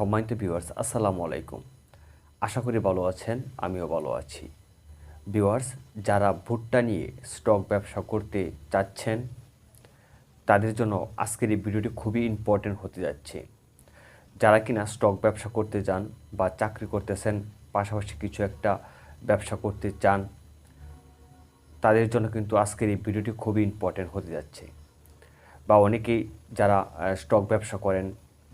সম্মানিত ভিউয়ার্স আসসালামু আলাইকুম। আশা করি ভালো আছেন, আমিও ভালো আছি। ভিউয়ার্স যারা ভুট্টা নিয়ে স্টক ব্যবসা করতে চাচ্ছেন, তাদের জন্য আজকের এই ভিডিওটি খুবই ইম্পর্টেন্ট হতে যাচ্ছে। যারা কিনা স্টক ব্যবসা করতে চান বা চাকরি করতেছেন, পাশাপাশি কিছু একটা ব্যবসা করতে চান, তাদের জন্য কিন্তু আজকের এই ভিডিওটি খুবই ইম্পর্টেন্ট হতে যাচ্ছে। বা অনেকেই যারা স্টক ব্যবসা করেন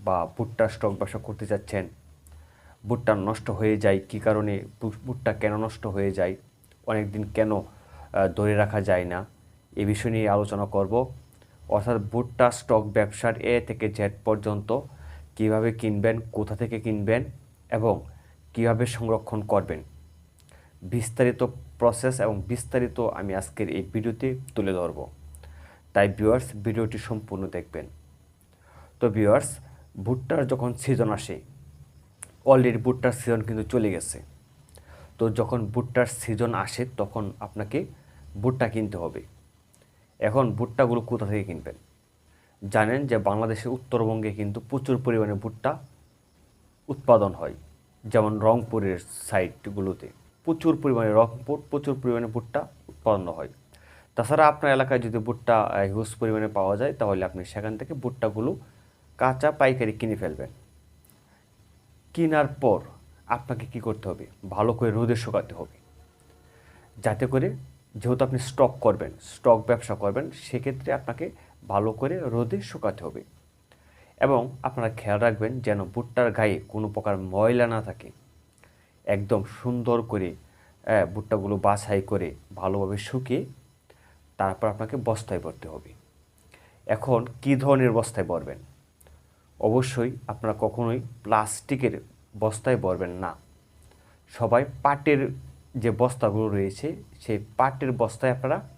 বা ভুট্টা স্টক ব্যবসা করতে যাচ্ছেন, ভুট্টা নষ্ট হয়ে যায় কী কারণে ভুট্টা কেন নষ্ট হয়ে যায় অনেক দিন কেন ধরে রাখা যায় না, এ বিষয় নিয়ে আলোচনা করব। অর্থাৎ ভুট্টা স্টক ব্যবসার এ থেকে জেড পর্যন্ত কীভাবে কিনবেন, কোথা থেকে কিনবেন এবং কীভাবে সংরক্ষণ করবেন, বিস্তারিত প্রসেস এবং বিস্তারিত আমি আজকের এই ভিডিওতে তুলে ধরব। তাই ভিউয়ার্স ভিডিওটি সম্পূর্ণ দেখবেন। তো ভিউয়ার্স ভুট্টার যখন সিজন আসে অলরেডি ভুট্টার সিজন কিন্তু চলে গেছে। তো যখন ভুট্টার সিজন আসে, তখন আপনাকে ভুট্টা কিনতে হবে। এখন ভুট্টাগুলো কোথা থেকে কিনবেন? জানেন যে বাংলাদেশের উত্তরবঙ্গে কিন্তু প্রচুর পরিমাণে ভুট্টা উৎপাদন হয়, যেমন রংপুরের সাইটগুলোতে। প্রচুর পরিমাণে রংপুর, প্রচুর পরিমাণে ভুট্টা উৎপন্ন হয়। তাছাড়া আপনার এলাকায় যদি ভুট্টা হিউজ পরিমাণে পাওয়া যায়, তাহলে আপনি সেখান থেকে ভুট্টাগুলো কাঁচা পাইকারি কিনে ফেলবেন। কেনার পর আপনাকে কি করতে হবে? ভালো করে রোদে শুকাতে হবে। যাতে করে যেহেতু আপনি স্টক করবেন স্টক ব্যবসা করবেন, সেক্ষেত্রে আপনাকে ভালো করে রোদে শুকাতে হবে। এবং আপনারা খেয়াল রাখবেন যেন ভুট্টার গায়ে কোনো প্রকার ময়লা না থাকে। একদম সুন্দর করে ভুট্টাগুলো বাছাই করে ভালোভাবে শুকিয়ে তারপর আপনাকে বস্তায় ভরতে হবে। এখন কী ধরনের বস্তায় ভরবেন? অবশ্যই আপনারা কখনোই প্লাস্টিকের বস্তায় ভরবেন না। সবাই পাটের যে বস্তাগুলো রয়েছে, সেই পাটের বস্তায় আপনারা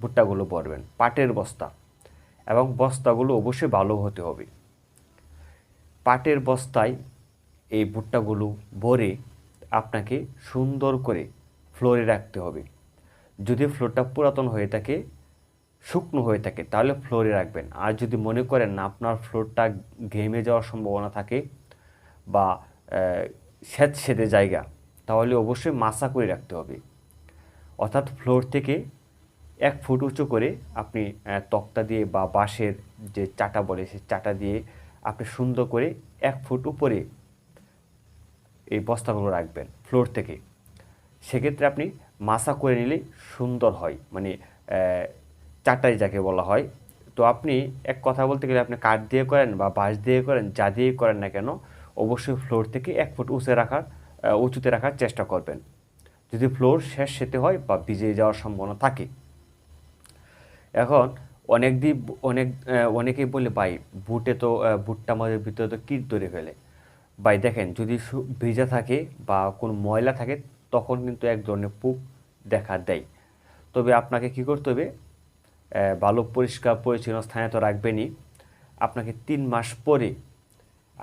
ভুট্টাগুলো ভরবেন, পাটের বস্তা। এবং বস্তাগুলো অবশ্যই ভালো হতে হবে। পাটের বস্তায় এই ভুট্টাগুলো ভরে আপনাকে সুন্দর করে ফ্লোরে রাখতে হবে। যদি ফ্লোরটা পুরাতন হয়ে থাকে শুকনো হয়ে থাকে, তাহলে ফ্লোরে রাখবেন। আর যদি মনে করেন না আপনার ফ্লোরটা ঘেমে যাওয়ার সম্ভাবনা থাকে বা স্যাঁত সেদে জায়গা, তাহলে অবশ্যই মাসা করে রাখতে হবে। অর্থাৎ ফ্লোর থেকে এক ফুট উঁচু করে আপনি তক্তা দিয়ে বা বাঁশের যে চাটা বলে সেই চাটা দিয়ে আপনি সুন্দর করে এক ফুট উপরে এই বস্তাগুলো রাখবেন ফ্লোর থেকে। সেক্ষেত্রে আপনি মাসা করে নিলে সুন্দর হয়। মানে চাটাই যাকে বলা হয়। তো আপনি এক কথা বলতে গেলে আপনি কাঠ দিয়ে করেন বা বাঁশ দিয়ে করেন, যা দিয়ে করেন না কেন, অবশ্যই ফ্লোর থেকে এক ফুট উঁচে রাখার উঁচুতে রাখার চেষ্টা করবেন। যদি ফ্লোর শেষ সেতে হয় বা ভিজে যাওয়ার সম্ভাবনা থাকে। এখন অনেক দিন অনেক অনেকেই বলে, ভাই, বুটে তো বুটটা আমাদের ভিতরে তো কীট ধরে ফেলে। ভাই, দেখেন, যদি ভিজা থাকে বা কোনো ময়লা থাকে, তখন কিন্তু এক ধরনের পুক দেখা দেয়। তবে আপনাকে কি করতে হবে ভালো পরিষ্কার পরিচ্ছন্ন স্থানে তো রাখবেনই। আপনাকে তিন মাস পরে,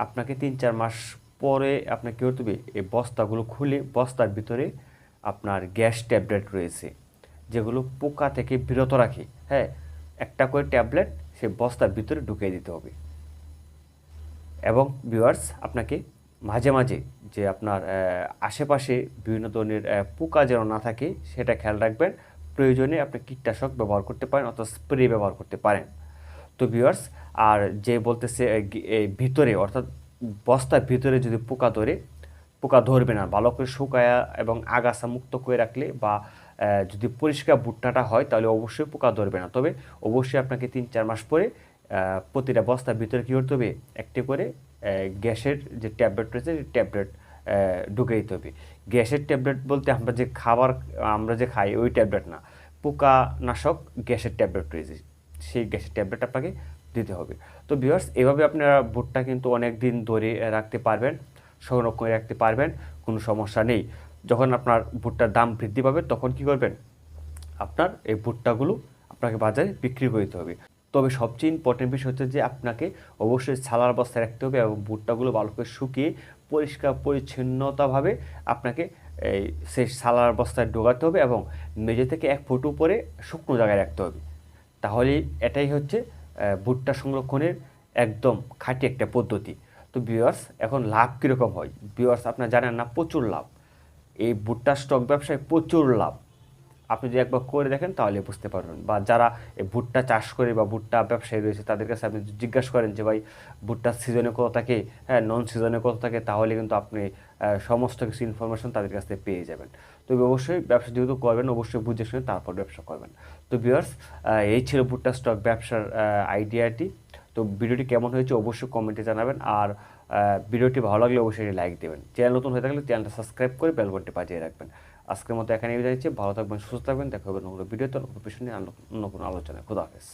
আপনাকে তিন চার মাস পরে আপনাকে করতে হবে? এই বস্তাগুলো খুলে, বস্তার ভিতরে আপনার গ্যাস ট্যাবলেট রয়েছে, যেগুলো পোকা থেকে বিরত রাখে। হ্যাঁ একটা করে ট্যাবলেট সে বস্তার ভিতরে ঢুকিয়ে দিতে হবে। এবং ভিউয়ার্স, আপনাকে মাঝে মাঝে যে আপনার আশেপাশে বিভিন্ন ধরনের পোকা যেন না থাকে, সেটা খেয়াল রাখবেন। প্রয়োজনে আপনি কীটনাশক ব্যবহার করতে পারেন অথবা স্প্রে ব্যবহার করতে পারেন। তো ভিউয়ার্স আর যে বলতেছে ভিতরে, অর্থাৎ বস্তার ভিতরে যদি পোকা ধরে, পোকা ধরবে না, ভালো করে শুকায়া এবং আগাছা মুক্ত করে রাখলে বা যদি পরিষ্কার ভুট্টাটা হয়, তাহলে অবশ্যই পোকা ধরবে না। তবে অবশ্যই আপনাকে তিন চার মাস পরে প্রতিটা বস্তার ভিতরে কী করতে হবে? একটি করে গ্যাসের যে ট্যাবলেট রয়েছে ট্যাবলেট ঢুকে দিতে হবে। গ্যাসের ট্যাবলেট বলতে আমরা যে খাবার, আমরা যে খাই, ওই ট্যাবলেট না। পোকানাশক গ্যাসের ট্যাবলেট রয়েছে। সেই গ্যাসের ট্যাবলেট আপনাকে দিতে হবে। তো ভিউয়ার্স এভাবে আপনারা ভুট্টা কিন্তু অনেক দিন ধরে রাখতে পারবেন, সংরক্ষণ রাখতে পারবেন, কোনো সমস্যা নেই। যখন আপনার ভুট্টার দাম বৃদ্ধি পাবে, তখন কি করবেন? আপনার এই ভুট্টাগুলো আপনাকে বাজারে বিক্রি করতে হবে। তবে সবচেয়ে ইম্পর্টেন্ট বিষয় হচ্ছে যে, আপনাকে অবশ্যই ছালার বস্তায় রাখতে হবে এবং ভুট্টাগুলো ভালো করে শুকিয়ে পরিষ্কার, পরিচ্ছন্নতাভাবে আপনাকে এই সেই সালার বস্তায় ডোগাতে হবে এবং মেঝে থেকে এক ফুট উপরে শুকনো জায়গায় রাখতে হবে। তাহলে এটাই হচ্ছে ভুট্টা সংরক্ষণের একদম খাঁটি একটা পদ্ধতি। তো বিওয়ার্স এখন লাভ কীরকম হয়? বিওয়ার্স আপনার জানেন না, প্রচুর লাভ। এই ভুট্টা স্টক ব্যবসায় প্রচুর লাভ। আপনি যদি একবার করে দেখেন, তাহলে বুঝতে পারবেন। বা যারা এই ভুট্টা চাষ করে বা ভুট্টা ব্যবসায়ী রয়েছে, তাদের কাছে আপনি জিজ্ঞাসা করেন যে, ভাই ভুট্টার সিজনে কত থাকে? হ্যাঁ নন সিজনে কত থাকে? তাহলে কিন্তু আপনি সমস্ত কিছু ইনফরমেশন তাদের কাছ থেকে পেয়ে যাবেন। তো অবশ্যই ব্যবসা যেহেতু করবেন, অবশ্যই বুঝে শুনে তারপর ব্যবসা করবেন। তো ভিউয়ার্স এই ছিল ভুট্টা স্টক ব্যবসার আইডিয়াটি তো ভিডিওটি কেমন হয়েছে অবশ্যই কমেন্টে জানাবেন। আর ভিডিওটি ভালো লাগলে অবশ্যই লাইক দেবেন। চ্যানেল নতুন হয়ে থাকলে চ্যানেলটা সাবস্ক্রাইব করে বেল বাটনটি বাজিয়ে রাখবেন। আজকের মতো এখানে বিদায় নিচ্ছি। ভালো থাকবেন, সুস্থ থাকবেন। দেখা হবে নতুন ভিডিওতে, নতুন পেছনে অন্য কোনো আলোচনায়। খুদা হাফেজ।